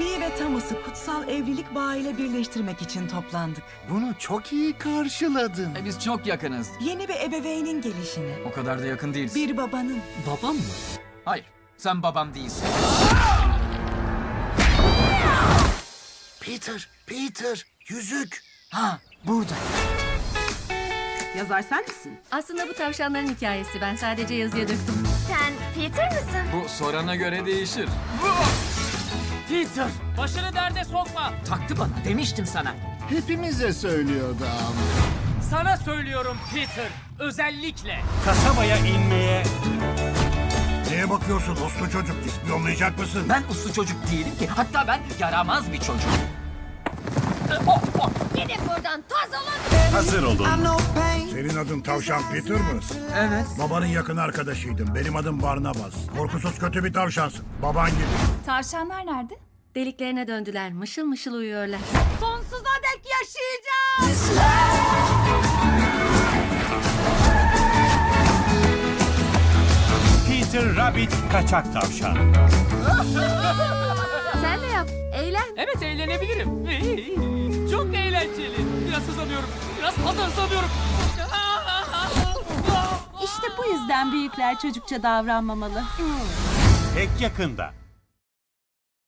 Bee ve Thomas'ı kutsal evlilik bağıyla birleştirmek için toplandık. Bunu çok iyi karşıladın. E, biz çok yakınız. Yeni bir ebeveynin gelişini. O kadar da yakın değiliz. Bir babanın. Babam mı? Hayır, sen babam değilsin. Peter, Peter, yüzük. Ha, burada. Yazar sen misin? Aslında bu tavşanların hikayesi. Ben sadece yazıya döktüm. Sen Peter mısın? Bu sorana göre değişir. Peter, başını derde sokma. Taktı bana, demiştim sana. Hepimize söylüyordu ama. Sana söylüyorum Peter, özellikle. Kasabaya inmeye... Neye bakıyorsun uslu çocuk? İspiyonlayacak mısın? Ben uslu çocuk değilim ki. Hatta ben yaramaz bir çocuk. Gidin buradan toz olun. Hazır olun. Senin adın Tavşan Peter mı? Evet. Babanın yakın arkadaşıydım. Benim adım Barnabas. Korkusuz kötü bir tavşansın. Baban gibi. Tavşanlar nerede? Deliklerine döndüler. Mışıl mışıl uyuyorlar. Sonsuza dek yaşayacağız. Peter Rabbit kaçak tavşan. Sen de yap. Eğlen. Evet eğlenebilirim. Çok eğlenceli. Biraz hızlanıyorum. Biraz fazla hızlanıyorum. İşte bu yüzden büyükler çocukça davranmamalı. Pek yakında.